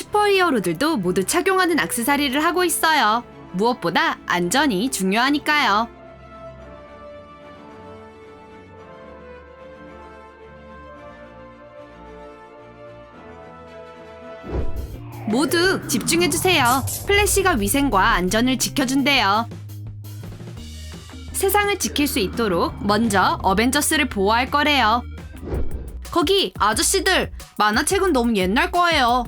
슈퍼히어로들도 모두 착용하는 악세사리를 하고 있어요. 무엇보다 안전이 중요하니까요. 모두 집중해주세요. 플래시가 위생과 안전을 지켜준대요. 세상을 지킬 수 있도록 먼저 어벤져스를 보호할 거래요. 거기 아저씨들 만화책은 너무 옛날 거예요.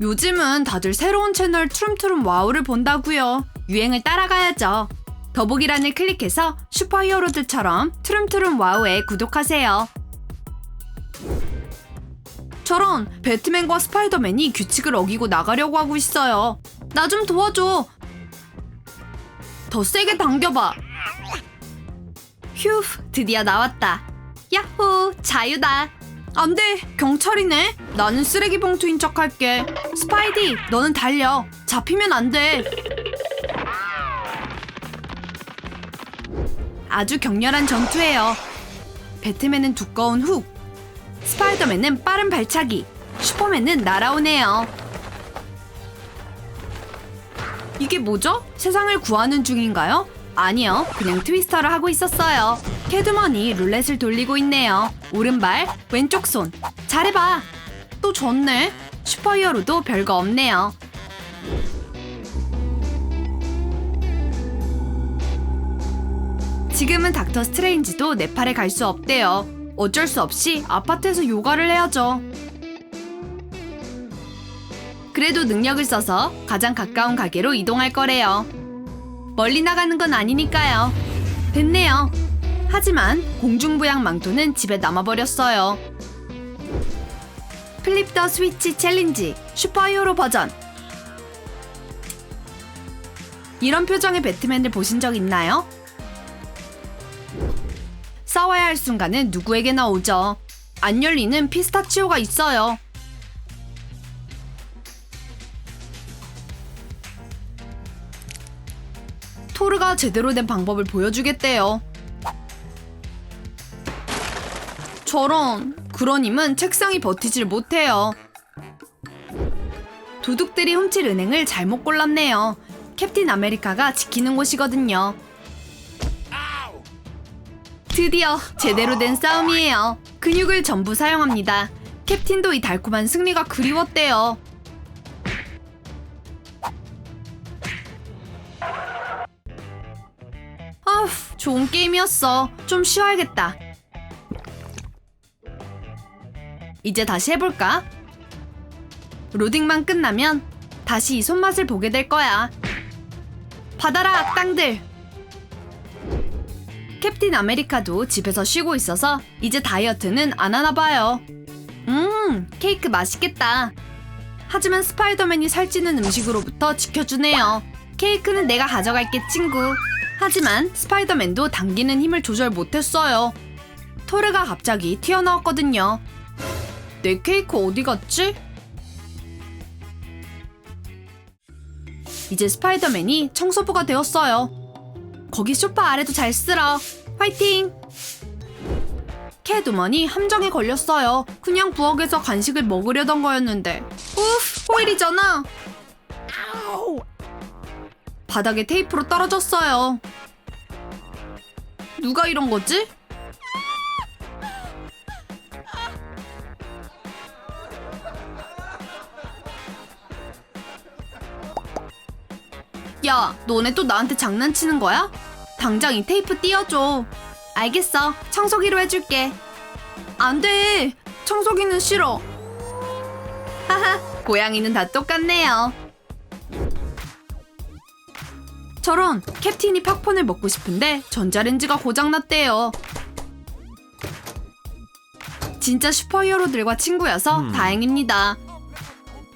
요즘은 다들 새로운 채널 트름트름 와우를 본다고요. 유행을 따라가야죠. 더보기란을 클릭해서 슈퍼히어로들처럼 트름트름 와우에 구독하세요. 저런 배트맨과 스파이더맨이 규칙을 어기고 나가려고 하고 있어요. 나 좀 도와줘. 더 세게 당겨봐. 휴, 드디어 나왔다. 야호, 자유다. 안 돼, 경찰이네. 나는 쓰레기 봉투인 척 할게. 스파이디, 너는 달려. 잡히면 안 돼. 아주 격렬한 전투예요. 배트맨은 두꺼운 훅, 스파이더맨은 빠른 발차기, 슈퍼맨은 날아오네요. 이게 뭐죠? 세상을 구하는 중인가요? 아니요, 그냥 트위스터를 하고 있었어요. 캐드먼이 룰렛을 돌리고 있네요. 오른발, 왼쪽 손. 잘해봐. 또 졌네. 슈퍼히어로도 별거 없네요. 지금은 닥터 스트레인지도 네팔에 갈 수 없대요. 어쩔 수 없이 아파트에서 요가를 해야죠. 그래도 능력을 써서 가장 가까운 가게로 이동할 거래요. 멀리 나가는 건 아니니까요. 됐네요. 하지만 공중부양 망토는 집에 남아버렸어요. 플립 더 스위치 챌린지 슈퍼히어로 버전. 이런 표정의 배트맨을 보신 적 있나요? 싸워야 할 순간은 누구에게나 오죠. 안 열리는 피스타치오가 있어요. 토르가 제대로 된 방법을 보여주겠대요. 저런, 그러님은 책상이 버티질 못해요. 도둑들이 훔칠 은행을 잘못 골랐네요. 캡틴 아메리카가 지키는 곳이거든요. 드디어 제대로 된 싸움이에요. 근육을 전부 사용합니다. 캡틴도 이 달콤한 승리가 그리웠대요. 아휴, 좋은 게임이었어. 좀 쉬어야겠다. 이제 다시 해볼까? 로딩만 끝나면 다시 이 손맛을 보게 될 거야. 받아라, 악당들! 캡틴 아메리카도 집에서 쉬고 있어서 이제 다이어트는 안 하나 봐요. 음, 케이크 맛있겠다. 하지만 스파이더맨이 살찌는 음식으로부터 지켜주네요. 케이크는 내가 가져갈게, 친구. 하지만 스파이더맨도 당기는 힘을 조절 못했어요. 토르가 갑자기 튀어나왔거든요. 내 케이크 어디 갔지? 이제 스파이더맨이 청소부가 되었어요. 거기 소파 아래도 잘 쓸어. 화이팅! 캐두먼이 함정에 걸렸어요. 그냥 부엌에서 간식을 먹으려던 거였는데. 우프, 호일이잖아. 바닥에 테이프로 떨어졌어요. 누가 이런 거지? 야, 너네 또 나한테 장난치는 거야? 당장 이 테이프 띄워줘. 알겠어. 청소기로 해줄게. 안 돼. 청소기는 싫어. 하하, 고양이는 다 똑같네요. 저런, 캡틴이 팝콘을 먹고 싶은데 전자레인지가 고장났대요. 진짜 슈퍼히어로들과 친구여서 음. 다행입니다.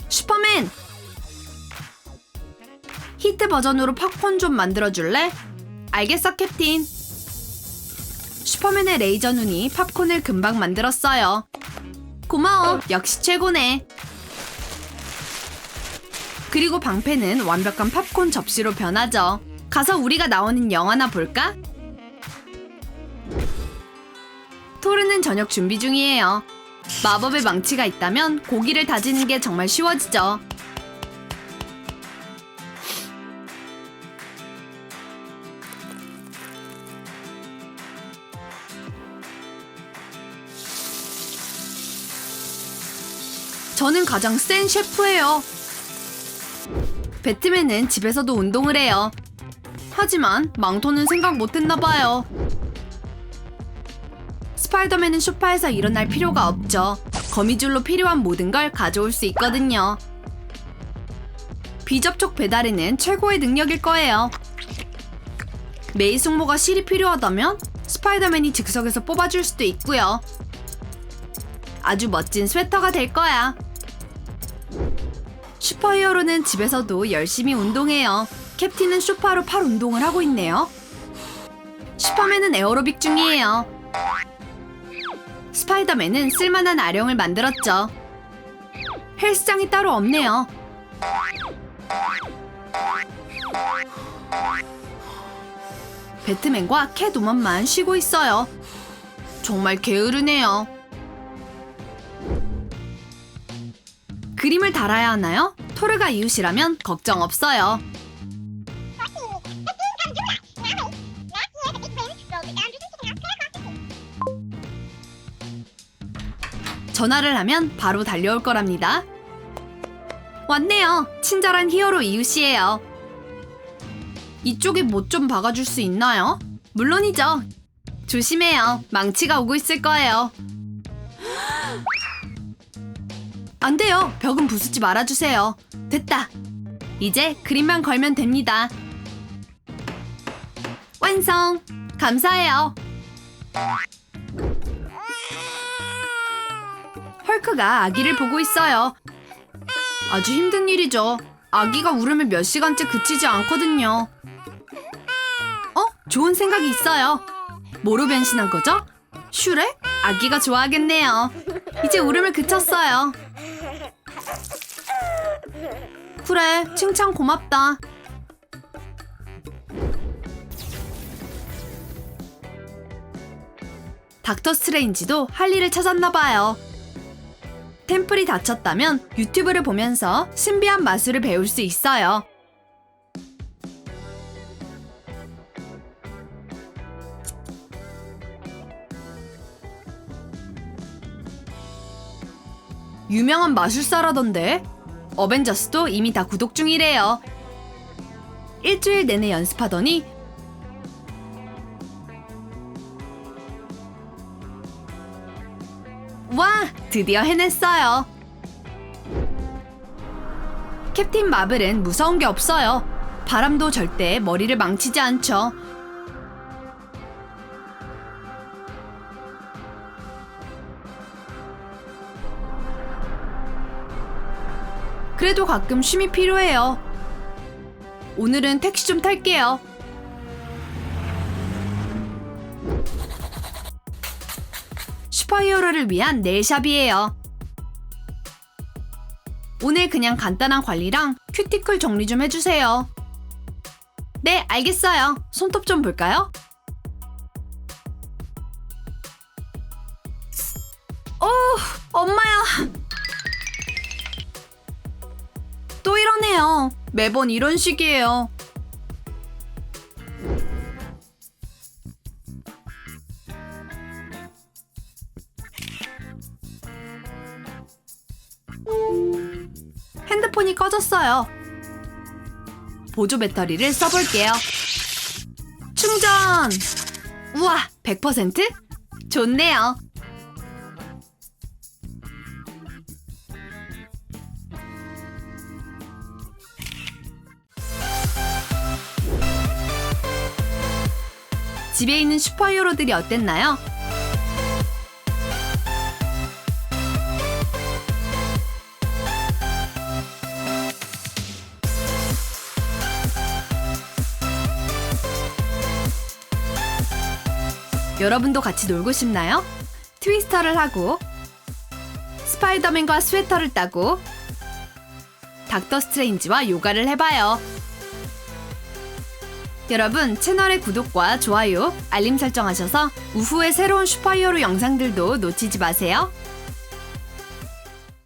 슈퍼맨! 히트 버전으로 팝콘 좀 만들어줄래? 알겠어, 캡틴. 슈퍼맨의 레이저 눈이 팝콘을 금방 만들었어요. 고마워, 역시 최고네. 그리고 방패는 완벽한 팝콘 접시로 변하죠. 가서 우리가 나오는 영화나 볼까? 토르는 저녁 준비 중이에요. 마법의 망치가 있다면 고기를 다지는 게 정말 쉬워지죠. 저는 가장 센 셰프예요. 배트맨은 집에서도 운동을 해요. 하지만 망토는 생각 못했나 봐요. 스파이더맨은 소파에서 일어날 필요가 없죠. 거미줄로 필요한 모든 걸 가져올 수 있거든요. 비접촉 배달에는 최고의 능력일 거예요. 메이 숙모가 실이 필요하다면 스파이더맨이 즉석에서 뽑아줄 수도 있고요. 아주 멋진 스웨터가 될 거야. 슈퍼히어로는 집에서도 열심히 운동해요. 캡틴은 소파로 팔 운동을 하고 있네요. 슈퍼맨은 에어로빅 중이에요. 스파이더맨은 쓸만한 아령을 만들었죠. 헬스장이 따로 없네요. 배트맨과 캣 우먼만 쉬고 있어요. 정말 게으르네요. 그림을 달아야 하나요? 토르가 이웃이라면 걱정 없어요. 전화를 하면 바로 달려올 거랍니다. 왔네요. 친절한 히어로 이웃이에요. 이쪽에 뭐좀 박아줄 수 있나요? 물론이죠. 조심해요. 망치가 오고 있을 거예요. 안 돼요. 벽은 부수지 말아주세요. 됐다. 이제 그림만 걸면 됩니다. 완성! 감사해요. 헐크가 아기를 보고 있어요. 아주 힘든 일이죠. 아기가 울으면 몇 시간째 그치지 않거든요. 어? 좋은 생각이 있어요. 뭐로 변신한 거죠? 슈렉? 아기가 좋아하겠네요. 이제 울음을 그쳤어요. 그래, 칭찬 고맙다. 닥터 스트레인지도 할 일을 찾았나 봐요. 템플이 닫혔다면 유튜브를 보면서 신비한 마술을 배울 수 있어요. 유명한 마술사라던데 어벤져스도 이미 다 구독 중이래요. 일주일 내내 연습하더니 와, 드디어 해냈어요. 캡틴 마블은 무서운 게 없어요. 바람도 절대 머리를 망치지 않죠. 그래도 가끔 쉼이 필요해요. 오늘은 택시 좀 탈게요. 슈퍼히어로를 위한 네일샵이에요. 오늘 그냥 간단한 관리랑 큐티클 정리 좀 해주세요. 네, 알겠어요. 손톱 좀 볼까요? 어, 엄마야. 또 이러네요. 매번 이런 식이에요. 핸드폰이 꺼졌어요. 보조 배터리를 써볼게요. 충전! 우와, 100%? 좋네요. 집에 있는 슈퍼히어로들이 어땠나요? 여러분도 같이 놀고 싶나요? 트위스터를 하고 스파이더맨과 스웨터를 따고 닥터 스트레인지와 요가를 해봐요. 여러분 채널의 구독과 좋아요, 알림 설정하셔서 우후의 새로운 슈퍼히어로 영상들도 놓치지 마세요.